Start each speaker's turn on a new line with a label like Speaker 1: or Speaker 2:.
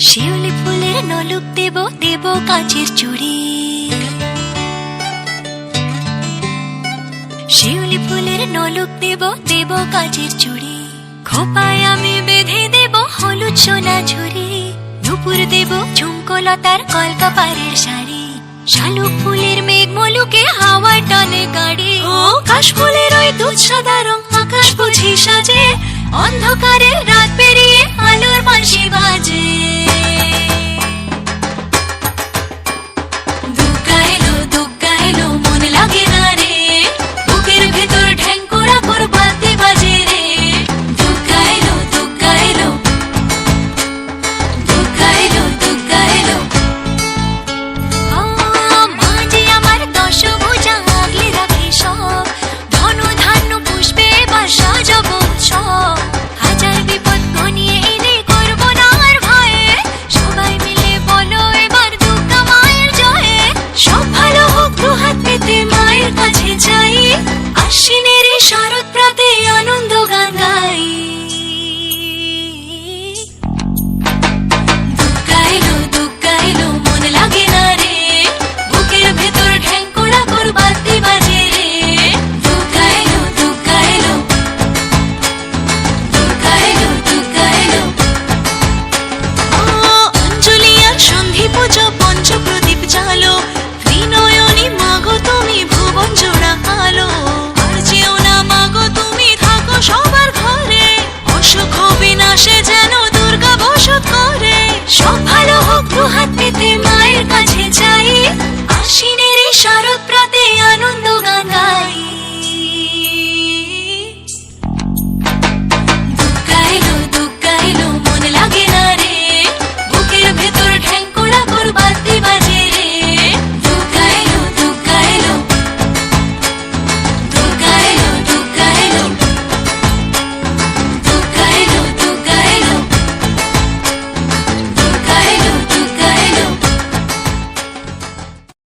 Speaker 1: নলুক দেব দেব কাঁচের চুড়ি। শিউলি ফুলের নলুক দেব দেব কাঁচের চুড়ি। খোপায় আমি বেঁধে দেব হলুদ সোনা ঝুড়ি। নুপুর দেব ঝুমকলতার কলকাপাড়ের শাড়ি। শালুক ফুলের মেঘ মলুকে হাওয়া টানে গাড়ি। ও কাশ ফুলের ওই দুধ সাদা রং আকাশ বুঝি সাজে। অন্ধকারের রাত মাঝে যাই। আশ্বিনের সর